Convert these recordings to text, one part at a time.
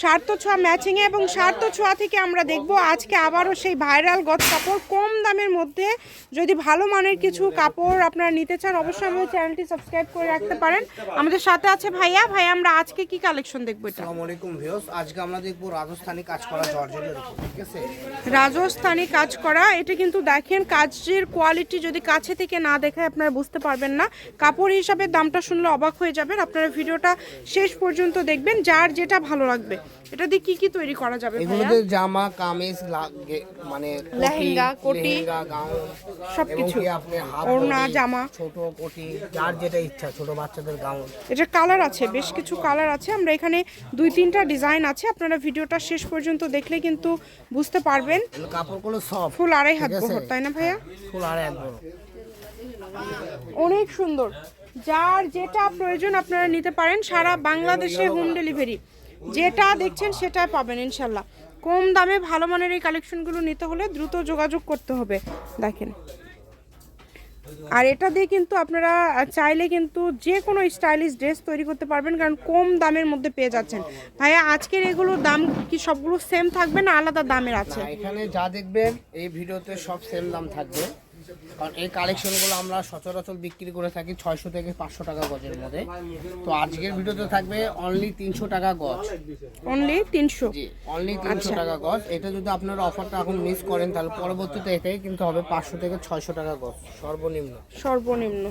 স্বার্থ ছোঁয়া ম্যাচিংয়ে এবং স্বার্থ ছোঁয়া থেকে আমরা দেখব আজকে আবারও সেই ভাইরাল গজ কাপড় কম দামের মধ্যে। যদি ভালো মানের কিছু কাপড় আপনারা নিতে চান অবশ্যই আমাদের চ্যানেলটি সাবস্ক্রাইব করে রাখতে পারেন। আমাদের সাথে আছে ভাইয়া। ভাই আমরা আজকে কি কালেকশন দেখব এটা? আসসালামু আলাইকুম ভিউস আজকে আমরা দেখব রাজস্থানি কাজ করা জর্জেটের ঠিক আছে? রাজস্থানি কাজ করা এটা কিন্তু দেখেন কাজের কোয়ালিটি যদি কাছে থেকে না দেখে আপনারা বুঝতে পারবেন না। কাপড় হিসাবে দামটা শুনলে অবাক হয়ে যাবেন। আপনারা ভিডিওটা শেষ পর্যন্ত দেখবেন যার যেটা ভালো লাগবে। এটা দিয়ে কি কি তৈরি করা যাবে এগুলোতে জামা কামিজ লাগে মানে লেহেঙ্গা, কোটি, গাউন সবকিছু। আপনি ওড়না, জামা। ছোট কোটি যার যেটা ইচ্ছা ছোট বাচ্চাদের গাউন। এটা কালার আছে বেশ কিছু কালার আছে। আমরা এখানে দুই তিনটা ডিজাইন আছে। আপনারা ভিডিওটা শেষ পর্যন্ত দেখলে কিন্তু বুঝতে পারবেন। কাপড়গুলো সব ফুল আড়াই হাত বহর তাই না ভাইয়া? ফুল আর এক বড় অনেক সুন্দর। যার যেটা প্রয়োজন আপনারা নিতে পারেন সারা বাংলাদেশে হোম ডেলিভারি। যেটা দেখছেন সেটাই পাবেন, ইনশাল্লাহ। কম দামে ভালো মানের এই কালেকশনগুলো নিতে হলে দ্রুত যোগাযোগ করতে হবে। দেখেন। আর এটা দিয়ে কিন্তু আপনারা চাইলে কিন্তু যে কোনো স্টাইলিশ ড্রেস তৈরি করতে পারবেন, কারণ কম দামের মধ্যে পেয়ে যাচ্ছেন। ভাইয়া, আজকের এগুলোর দাম কি সবগুলো সেম থাকবে না আলাদা দামের আছে? এখানে যা দেখবেন, এই ভিডিওতে সব সেম দাম থাকবে। কারণ এই কালেকশনগুলো আমরা সচরাচর বিক্রি করে থাকি ছয়শো থেকে পাঁচশো টাকা গজের মধ্যে। তো আজকের ভিডিওতে থাকবে অনলি তিনশো টাকা গজ। অনলি তিনশো? জি অনলি তিনশো টাকা গজ। এটা যদি আপনারা অফারটা এখন মিস করেন তাহলে পরবর্তীতে এটাই কিন্তু হবে পাঁচশো থেকে ছয়শো টাকা গজ সর্বনিম্ন। সর্বনিম্ন।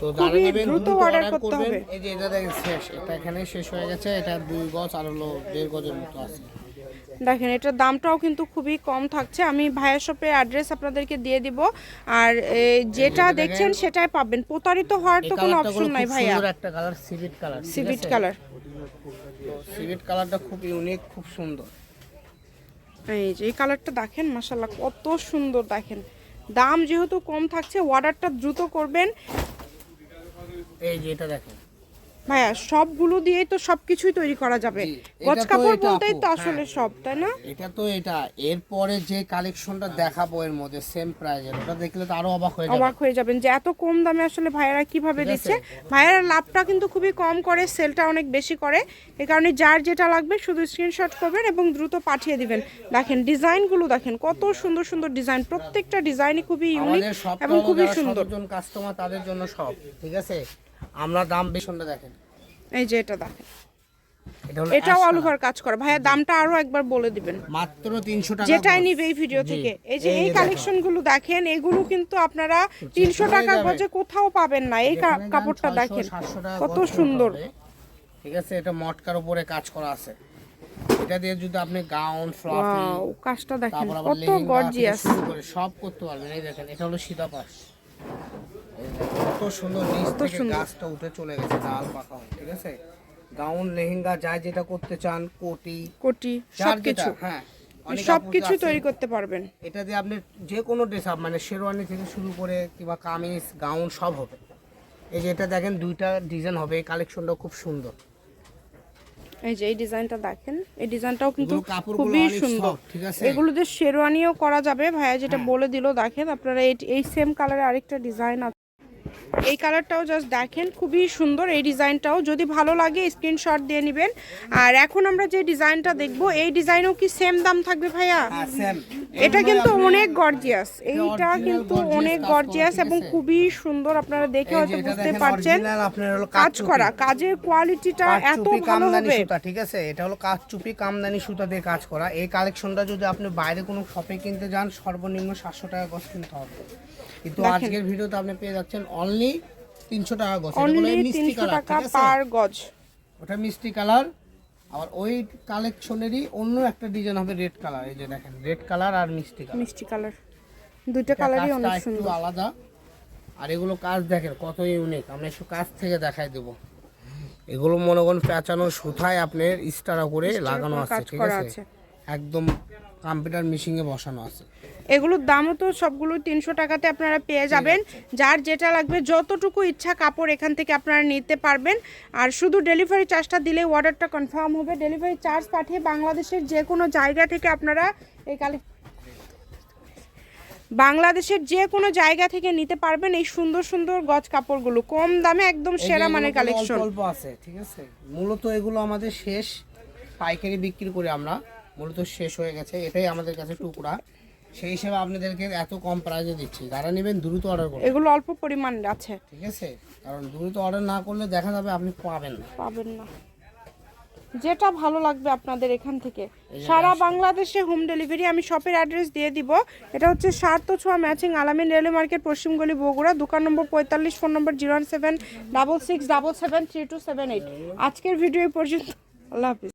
তো যারা নেবেন দ্রুত দ্রুত অর্ডার করতে করবেন। হবে। এই যে এটা দেখেন শেষ। এটা এখানে শেষ হয়ে গেছে। এটা দুই গজ আর হলো দেড় গজের মতো আছে। দেখেন এটার দামটাও কিন্তু খুবই কম থাকছে। আমি ভাইয়ের শপের অ্যাড্রেস আপনাদেরকে দিয়ে দিব। আর যেটা দেখছেন সেটাই পাবেন। প্রতারিত হওয়ার তো কোনো অপশন নাই ভাইয়া। সুন্দর একটা কালার সিভিট কালার সিভিট কালার। সিভিট কালারটা খুব ইউনিক খুব সুন্দর। এই যে এই কালারটা দেখেন মাসাল্লাহ কত সুন্দর দেখেন। দাম যেহেতু কম থাকছে অর্ডারটা দ্রুত করবেন। এই যে এটা দেখেন। ভাইয়া সবগুলো দিয়েই তো সবকিছুই তৈরি করা যাবে। গজ কাপড় বলতেই তো আসলে হ্যাঁ। সব তাই না? এটা তো এটা। এরপরে যে কালেকশনটা দেখাবো এর মধ্যে সেম প্রাইজের ওটা দেখলে তো আরও অবাক হয়ে অবাক হয়ে যাবেন যে এত কম দামে আসলে ভাইয়ারা কীভাবে দিচ্ছে? ভাইয়ারা লাভটা কিন্তু খুবই কম করে সেলটা অনেক বেশি করে। এই কারণে যার যেটা লাগবে শুধু স্ক্রিনশট করবেন এবং দ্রুত পাঠিয়ে দিবেন। দেখেন ডিজাইনগুলো দেখেন কত সুন্দর সুন্দর ডিজাইন প্রত্যেকটা ডিজাইনই খুবই ইউনিক এবং খুবই সুন্দর। কাস্টমার তাদের জন্য সব ঠিক আছে? আমরা দাম বেশনটা দেখেন। এই যে এটা দেখেন। এটাও কাজ করা। ভাইয়া দামটা আরও একবার বলে দিবেন। মাত্র তিনশো টাকা যেটাই নিবে এই ভিডিও থেকে। এই যে এই কালেকশনগুলো দেখেন। এগুলো কিন্তু আপনারা তিনশো হয়ে টাকা গজে কোথাও পাবেন না। এই কাপড়টা দেখেন। কত সুন্দর। ঠিক আছে এটা মটকার উপরে কাজ করা আছে। এটা দিয়ে যদি আপনি গাউন ফ্রক কাজটা দেখেন কত গর্জিয়াস। সব করতে পারবেন। এই দেখেন এটা হলো সীতা পাশ এই দেখেন, কত সুন্দর নিচ থেকে গাছটা উঠে চলে গেছে ডাল পাকা ঠিক আছে? গাউন লেহেঙ্গা যা যেটা করতে চান কোটি কোটি সবকিছু হ্যাঁ সবকিছু তৈরি করতে পারবেন। এটা দিয়ে আপনি যে কোনো ড্রেস আপ মানে শেরওয়ানি থেকে শুরু করে কিংবা কামিজ গাউন সব হবে। এই যে এটা দেখেন দুইটা ডিজাইন হবে এই কালেকশনটা খুব সুন্দর। এই যে এই ডিজাইনটা দেখেন এই ডিজাইনটাও কিন্তু খুবই সুন্দর। soft, ঠিক আছে? এগুলো যে শেরওয়ানিও করা যাবে ভাইয়া যেটা বলে দিল দেখেন আপনারা এই এই সেম কালারের আরেকটা ডিজাইন আছে। এই কালারটাও জাস্ট দেখেন খুবই সুন্দর। এই ডিজাইনটাও যদি ভালো লাগে স্ক্রিনশট দিয়ে নেবেন। আর এখন আমরা যে ডিজাইনটা দেখব এই ডিজাইনও কি সেম দাম থাকবে ভাইয়া? হ্যাঁ এটা কিন্তু অনেক গর্জিয়াস এইটা কিন্তু অনেক গর্জিয়াস এবং খুবই সুন্দর আপনারা দেখে হয়তো বুঝতে পারছেন। অরিজিনাল আপনার হলো কাজ করা কাজের কোয়ালিটিটা এত ভালো হবে। সুতা ঠিক আছে? এটা হলো কাজ চুপি কামদানি সুতা দিয়ে কাজ করা। এই কালেকশনটা যদি আপনি বাইরে কোনো শপে কিনতে যান সর্বনিম্ন সাতশো টাকা গজ কিনতে হবে। কিন্তু। আজকের ভিডিওতে আপনি পেয়ে যাচ্ছেন অনলি তিনশো টাকা গজ। অনলি তিনশো কালার টাকা পার গজ। ওটা মিষ্টি কালার। আবার ওই কালেকশনেরই অন্য একটা ডিজাইন হবে রেড কালার এই যে দেখেন রেড কালার আর মিষ্টি কালার। মিষ্টি কালার। দুইটা কালারই অনেক সুন্দর। আলাদা। আর এগুলো কাজ দেখেন কত ইউনিক আমরা একটু কাজ থেকে দেখাই দেব। এগুলো মনে করুন পেঁচানো সুতায় আপনার স্টারা করে লাগানো আছে ঠিক আছে। একদম কম্পিউটার মেশিনে বসানো আছে। এগুলোর দামও তো সবগুলো তিনশো টাকাতে আপনারা পেয়ে যাবেন। যার যেটা লাগবে যতটুকু ইচ্ছা কাপড় এখান থেকে আপনারা নিতে পারবেন। আর শুধু ডেলিভারি চার্জটা দিলেই অর্ডারটা কনফার্ম হবে। ডেলিভারি চার্জ পাঠিয়ে বাংলাদেশের যে কোনো জায়গা থেকে আপনারা এই কালে বাংলাদেশের যে কোনো জায়গা থেকে নিতে পারবেন এই সুন্দর সুন্দর গজ কাপড়গুলো। কম দামে একদম সেরা মানের কালেকশন অল্প আছে ঠিক আছে? মূলত এগুলো আমাদের শেষ পাইকারি বিক্রি করে আমরা। মূলত শেষ হয়ে গেছে এটাই আমাদের কাছে টুকরা। সেই হিসেবে আপনাদেরকে এত কম প্রাইসে দিচ্ছি। যারা নেবেন দ্রুত অর্ডার করুন। এগুলো অল্প পরিমাণ আছে। ঠিক আছে? কারণ দ্রুত অর্ডার না করলে দেখা যাবে আপনি পাবেন না। পাবেন না। যেটা ভালো লাগবে আপনাদের এখান থেকে। সারা বাংলাদেশে হোম ডেলিভারি আমি শপের অ্যাড্রেস দিয়ে দিব। এটা হচ্ছে সার্থ ছোঁয়া ম্যাচিং আলামিন রেলওয়ে মার্কেট পশ্চিমগলি বগুড়া দোকান নম্বর পঁয়তাল্লিশ phone number zero one seven double six double seven three two seven eight আজকের ভিডিও পর্যন্ত। আল্লাহ হাফিজ।